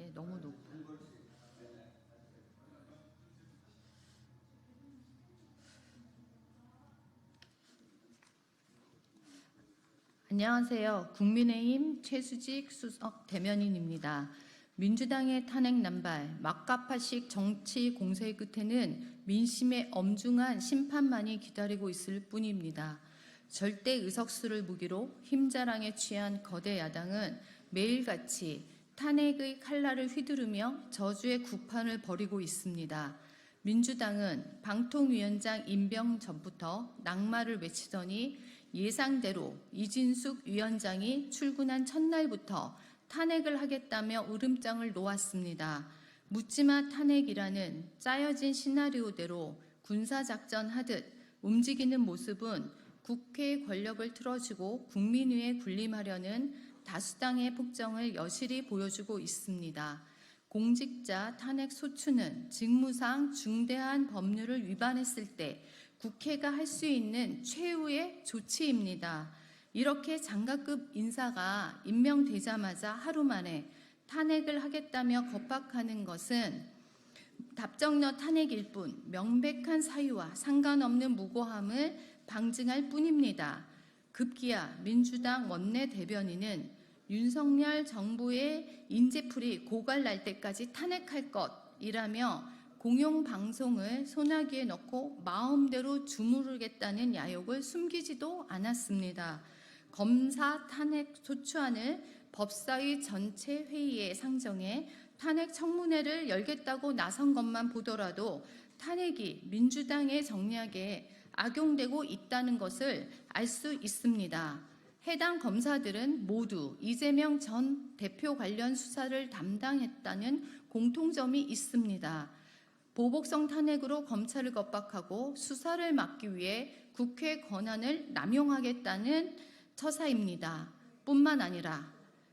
네, 너무 높아요. 안녕하세요. 국민의힘 최수직 수석 대변인입니다. 민주당의 탄핵 남발, 막가파식 정치 공세 끝에는 민심의 엄중한 심판만이 기다리고 있을 뿐입니다. 절대 의석수를 무기로 힘자랑에 취한 거대 야당은 매일같이 탄핵의 칼날을 휘두르며 저주의 구판을 벌이고 있습니다. 민주당은 방통위원장 임명 전부터 낙마를 외치더니 예상대로 이진숙 위원장이 출근한 첫날부터 탄핵을 하겠다며 으름장을 놓았습니다. 묻지마 탄핵이라는 짜여진 시나리오대로 군사작전 하듯 움직이는 모습은 국회의 권력을 틀어주고 국민위에 군림하려는 다수당의 폭정을 여실히 보여주고 있습니다. 공직자 탄핵 소추는 직무상 중대한 법률을 위반했을 때 국회가 할 수 있는 최후의 조치입니다. 이렇게 장관급 인사가 임명되자마자 하루 만에 탄핵을 하겠다며 겁박하는 것은 답정너 탄핵일 뿐 명백한 사유와 상관없는 무고함을 방증할 뿐입니다. 급기야 민주당 원내 대변인은 윤석열 정부의 인재풀이 고갈 날 때까지 탄핵할 것이라며 공용 방송을 소나기에 넣고 마음대로 주무르겠다는 야욕을 숨기지도 않았습니다. 검사 탄핵 소추안을 법사위 전체 회의에 상정해 탄핵 청문회를 열겠다고 나선 것만 보더라도 탄핵이 민주당의 정략에 악용되고 있다는 것을 알 수 있습니다. 해당 검사들은 모두 이재명 전 대표 관련 수사를 담당했다는 공통점이 있습니다. 보복성 탄핵으로 검찰을 겁박하고 수사를 막기 위해 국회 권한을 남용하겠다는 처사입니다. 뿐만 아니라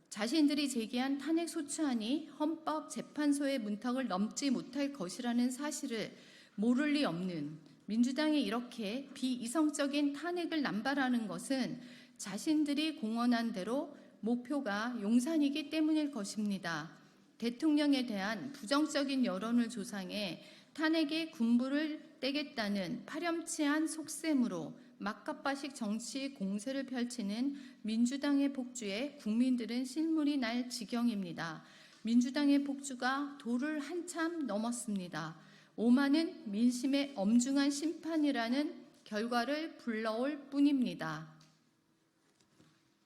자신들이 제기한 탄핵 소추안이 헌법재판소의 문턱을 넘지 못할 것이라는 사실을 모를 리 없는 민주당이 이렇게 비이성적인 탄핵을 남발하는 것은 자신들이 공언한 대로 목표가 용산이기 때문일 것입니다. 대통령에 대한 부정적인 여론을 조상해 탄핵의 군부를 떼겠다는 파렴치한 속셈으로 막가빠식 정치 공세를 펼치는 민주당의 폭주에 국민들은 실물이 날 지경입니다. 민주당의 폭주가 도를 한참 넘었습니다. 오만은 민심의 엄중한 심판이라는 결과를 불러올 뿐입니다.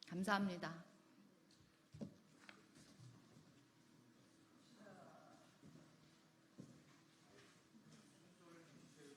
감사합니다.